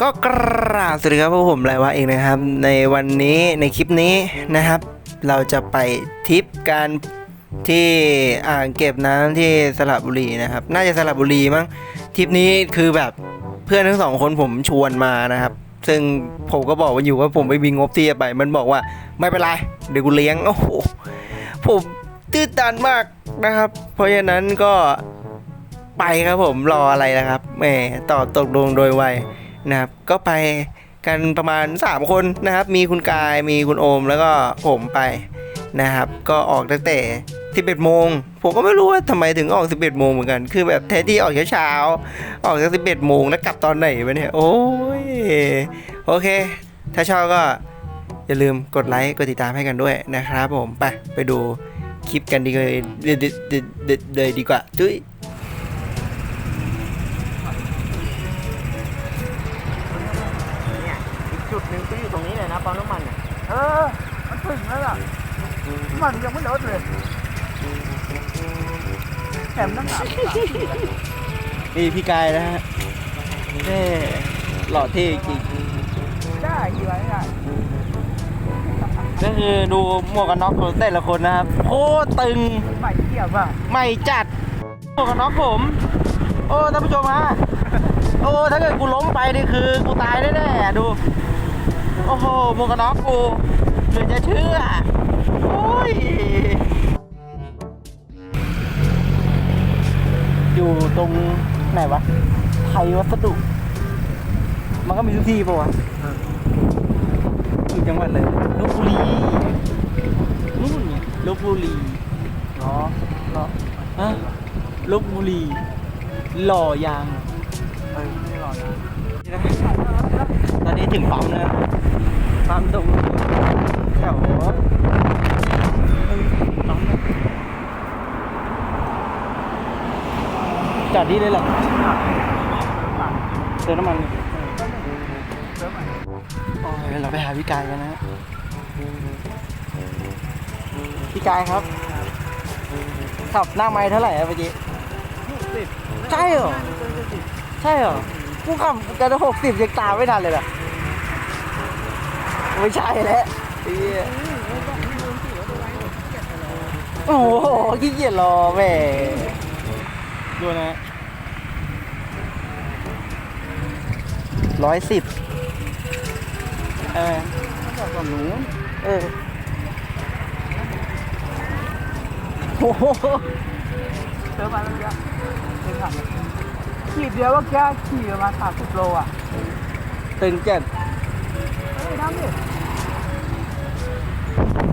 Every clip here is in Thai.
ก็กราบสวัสดีครับพวกผมไรวะเองนะครับ ในวันนี้ในคลิปนี้นะครับ เราจะไปทริปการที่อ่างเก็บน้ำที่สระบุรีนะครับ น่าจะสระบุรีมั้งทริปนี้คือแบบเพื่อนทั้งสองคนผมชวนมานะครับ ซึ่งผมก็บอกว่าอยู่ว่าผมไม่มีงบที่จะไป มันบอกว่าไม่เป็นไรเดี๋ยวกูเลี้ยงโอ้โหผมตื้นตันมากนะครับ เพราะฉะนั้นก็ไปครับผมรออะไรนะครับแหมต่อตกลงโดยไว นะครับก็ไปกันประมาณ 3 คนนะครับ มีคุณกายมีคุณโอมแล้วก็ผมไปนะครับ ก็ออกตั้งแต่11โมงผมก็ไม่รู้ว่าทำไมถึงออก 11โมงเหมือนกัน คือแบบแทนที่ออกเช้าๆออกตั้ง11โมงแล้วกลับตอนไหนวะเนี่ยโอ้ยโอเค ถ้าชอบก็อย่าลืมกดไลค์กดติดตามให้กันด้วยนะครับผมไปไปดูคลิปกันดีเลยเลยดีกว่าจุ้ยเนี่ย น้ำหนักนี่พี่กายนะฮะเน่หล่อเท่จริงได้กี่ไรได้ก็คือดูหมวกกันน็อกของแต่ละคนนะครับโคตรตึงใหม่เทียบอะไม่จัดหมวกกันน็อกผม โอ้ท่านผู้ชมฮะโอ้ถ้าเกิดกูล้มไปนี่คือกูตายแน่ๆดู โอ้โหหมวกกันน็อกกูเหลือจะเชื่อโอ้ย อยู่ตรงไหนวะ ไทยวัสดุ มันก็มีทุกที่ปะวะอยู่จังหวัดเลยลบบุรีนู่นไงลบบุรีเหรอเหรอฮะลบบุรี หล่อยางเฮ้ยไม่หรอกนะตอนนี้ถึงปั๊มแล้วปั๊มตรงแถวเออปั๊มนะจอด นี่เลยเหรอเติมน้ำมันนี่เติมใหม่โอ้ยเราไปหาพี่กายกันนะฮะพี่กายครับ ขับหน้าไม้เท่าไหร่อะเมื่อกี้สิบใช่เหรอ ใช่เหรอ กูขับจะหกสิบยังตามไม่ทันเลยล่ะไม่ใช่แล้วไอ้เหี้ยโอ้โหขี้เกียจรอแหม่ดูนะ ร้อยสิบเออจากฝั่งนู้นเออโอ้โหเติมมาแล้วเยอะเติมถังขีดเดียวว่าแกขี่ประมาณสามสิบโลอะตึงจัดเฮ้ยทำดิ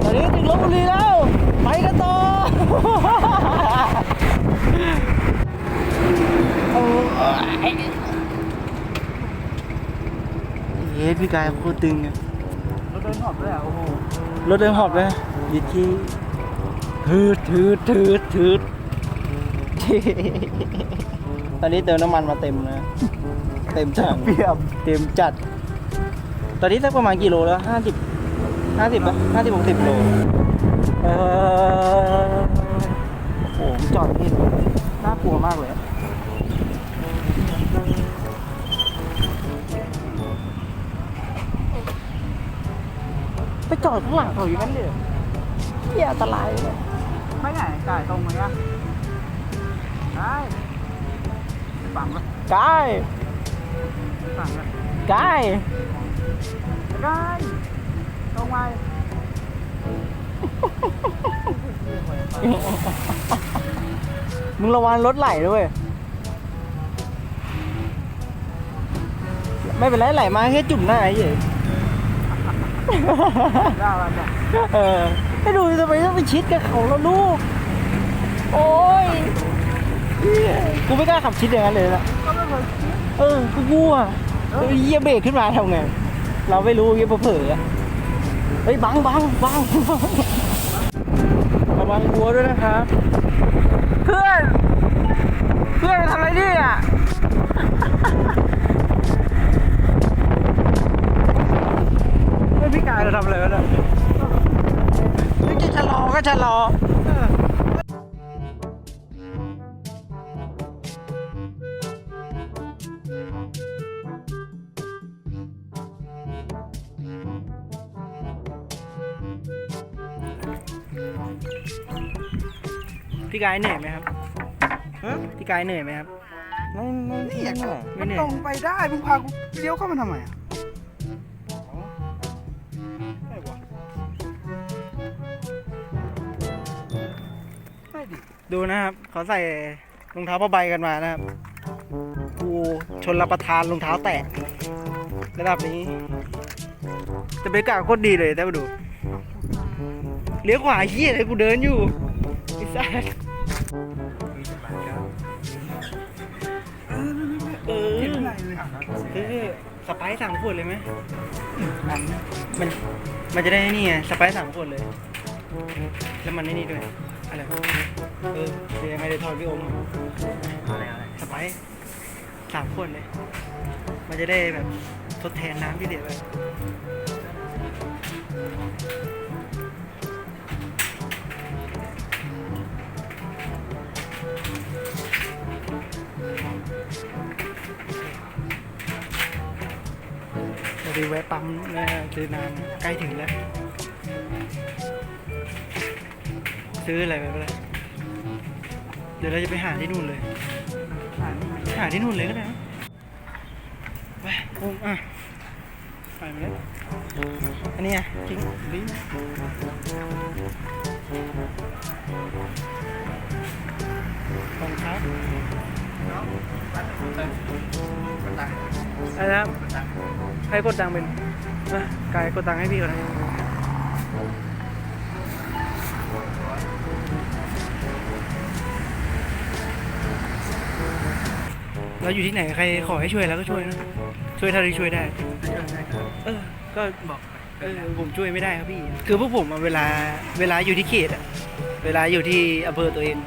ตอนนี้ถึงลบบุรีแล้ว ไปกันต่อโอ้ย เฮ้ยพี่กายโคตรตึงอะเราเดินหอบด้วยอะโอ้โหรถเดินหอบเลยยิดที่ทืดทืดทืดทืดตอนนี้เติมน้ำมันมาเต็มนะ เต็มถังเปรียบเต็มจัด ตอนนี้สักประมาณกี่โลแล้วห้าสิบห้าสิบป่ะห้าสิบหกสิบโลเออโอ้โหมันจอดนี่น่ากลัวมากเลย จอดข้างหลังเขาอย่างนั้นเลยเหรอเหี้ยอันตรายเลยไม่ไหนจ่ายตรงไหมอะได้ฝั่งละกายฝั่งละกายได้ตรงไปมึงระวังรถไหลด้วย ไม่เป็นไรไหลมาแค่จุ่มหน้าเฉย ได้แล้วเนี่ยเออให้ดูทำไมต้องไปชิดกับเขาแล้วลูก โอ้ยกูไม่กล้าขับชิดอย่างนั้นเลยนะก็ไม่เคยคิดเออกูกลัวเยี่ยเบรกขึ้นมาทำไง เราไม่รู้เยี่ยเผลอเฮ้ยบังบังบังระวังกลัวด้วยนะครับ เพื่อน เพื่อนทำอะไรเนี่ย พี่กายเราทำอะไรวะเนี่ยนึกจะชะลอก็ชะลอพี่กายเหนื่อยไหมครับพี่กายเหนื่อยไหมครับ ไม่ไม่เหนื่อยไม่เหนื่องไปได้มึงพากูเลี้ยวเข้ามาทำไมอะ ดูนะครับ เขาใส่รองเท้าผ้าใบกันมานะครับกูชนรับประทานรองเท้าแตะระดับนี้แต่บรรยากาโคตรดีเลยได้มาดูเลี้ยวขวาเฮียเลยกูเดินอยู่ไอ้สัสเออกินอะไรเลยคือสไปซ์สามขวดเลยไหมมันมันจะได้นี่ไงสไปซ์สามขวดเลย แล้วมันไม่นี่ด้วย อะไรวะเออเดี๋ยวยังไงเดี๋ยวทอยพี่อมอะไรอะไรสไปซ์สามขวดเลย มันจะได้แบบทดแทนน้ำที่เสียไปเราดีแวะปั๊มนะซื้อน้ำใกล้ถึงแล้ว ซื้ออะไรไปก็ได้เดี๋ยวเราจะไปหาที่นู่นเลย หาที่นู่นเลยก็ได้นะไปโอ้อะไปมาแล้วอันนี้ไงทิ้งลิ้นขอบคุณครับอะไรนะครับใครกดตังเป็นอะกายกดตังให้พี่ก่อนนะ เราอยู่ที่ไหนใครขอให้ช่วยแล้วก็ช่วยนะช่วยเท่าที่ช่วยได้ เออ ก็บอกเออผมช่วยไม่ได้ครับพี่ คือพวกผมอะเวลาเวลาอยู่ที่เขตอะเวลาอยู่ที่อำเภอตัวเอง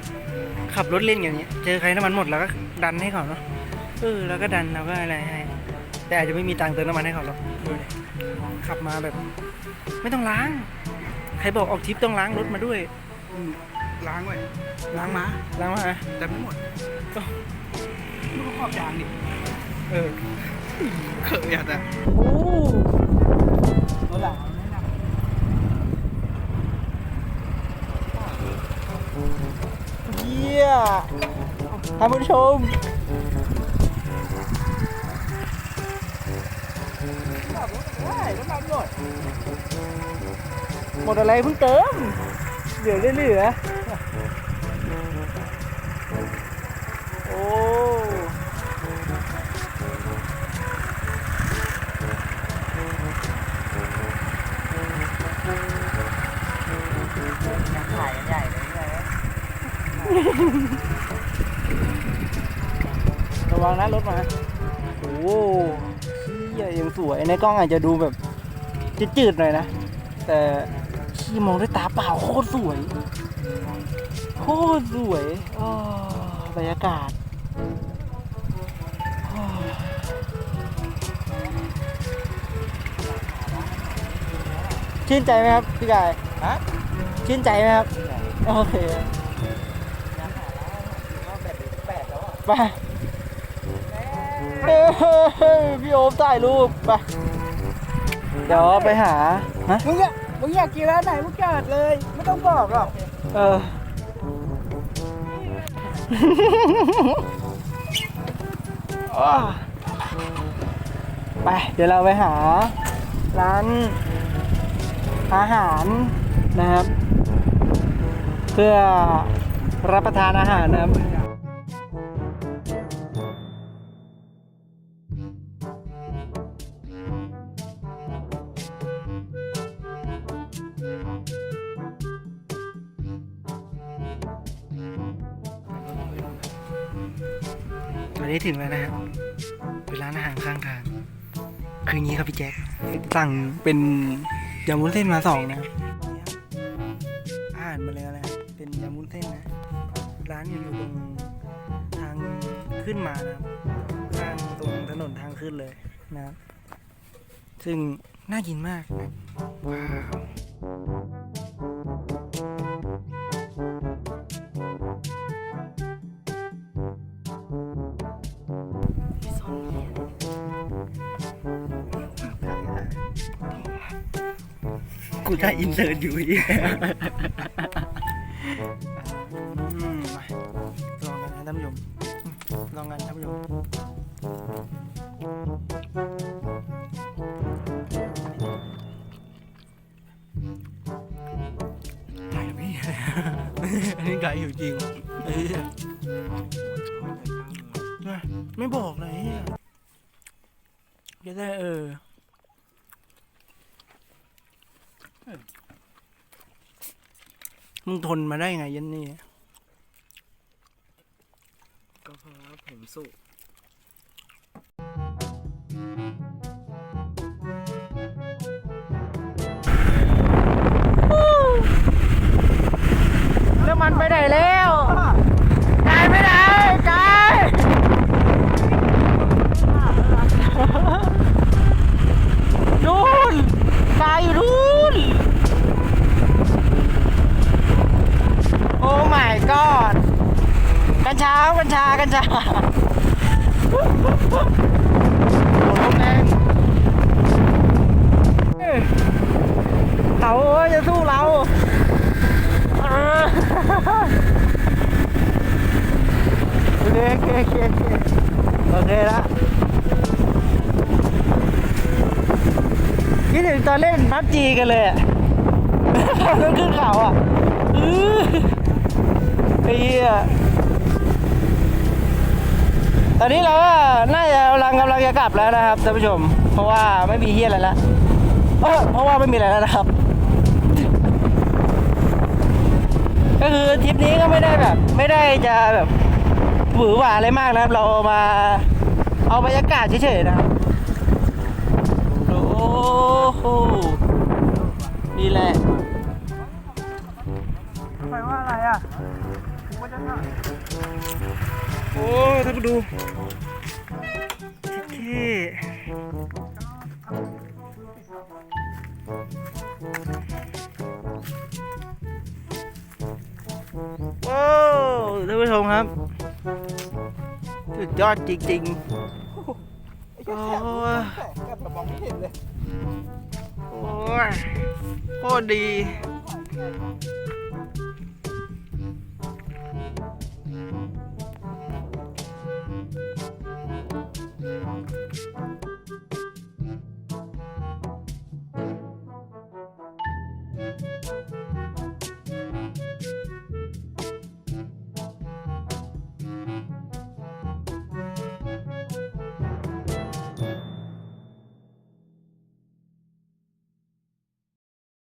ขับรถเล่นอย่างเงี้ย เจอใครน้ำมันหมดเราก็ดันให้เขาเนาะ เออแล้วก็ดันเราก็อะไรให้ แต่อาจจะไม่มีตังค์เติมน้ำมันให้เขาหรอกดูดิขับมาแบบ ไม่ต้องล้าง ใครบอกออกทริปต้องล้างรถมาด้วย ล้างไว้ล้างมาล้างมาแต่ไม่หมด ก็มึงก็ขอบยางดิเออเขินอย่าแต่โอ้รถหลังไม่หนักเยี่ยท่านผู้ชมหมดอะไรเพิ่งเติมเหลือเหลือโอ้ ระวังนะรถมา โอ้โหเชี่ยยังสวย ในกล้องอาจจะดูแบบจืดๆหน่อยนะ แต่ขี้มองด้วยตาเปล่าโคตรสวย โคตรสวยอ้อบรรยากาศอ้อชื่นใจไหมครับพี่กาย ฮะ ชื่นใจไหมครับ โอเค แบตเหลือแปดแล้วอะ ไปเฮ้ยพี่โอมถ่ายรูปไปเดี๋ยวไปหาฮะมึงอยากมึงอยากกินร้านไหนมึงจัดเลย ไม่ต้องบอกหรอกเออ อ้าวไปเดี๋ยวเราไปหา ร้านอาหารนะครับ เพื่อรับประทานอาหารนะครับ ตอนนี้ถึงแล้วนะครับเป็นร้านอาหารข้างทาง คืออย่างนี้ครับพี่แจ็คสั่งเป็นยำวุ้นเส้นมาสองนะครับอาหารมาแล้วนะครับเป็นยำวุ้นเส้นนะ ร้านอยู่ตรงทางขึ้นมานะครับทางตรงถนนทางขึ้นเลยนะครับซึ่งน่ากินมากนะว้า กูจะอินเตอร์อยู่อีกลองกันนะท่านผู้ชมลองกันท่านผู้ชมไก่พี่นี่ไก่อยู่จริงไม่บอกเลยจะได้เออ มึงทนมาได้ไงยันนี่ก็เพราะว่าผมสุแล้วมันไปไหนแล้วกายไปไหนกายนู่นกายอยู่นู่น โอ้ my god กัญชากัญชากัญชาโอ้โหลมแรงเอ้ยเขาจะสู้เราโอเคโอเคโอเคโอเคโอเคละคิดถึงตอนเล่นพับจีกันเลยอะตอนขึ้นเขาอะอื้อไอ้เหี้ย ตอนนี้เราก็น่าจะกำลังกำลังจะกลับแล้วนะครับท่านผู้ชม เพราะว่าไม่มีเฮียอะไรแล้วเพราะว่าไม่มีอะไรแล้วนะครับ ก็คือทริปนี้ก็ไม่ได้แบบ ไม่ได้จะแบบหวือหวาอะไรมากนะครับ เรามาเอาบรรยากาศเฉยๆนะครับโอ้โหนี่แหละไปว่าอะไรอะกูจะถ่าย โอ้ท่านผู้ดูที่ว้าวท่านผู้ชมครับสุดยอดจริงๆโอ้ยมองไม่เห็นเลยโอ้ยโคตรดี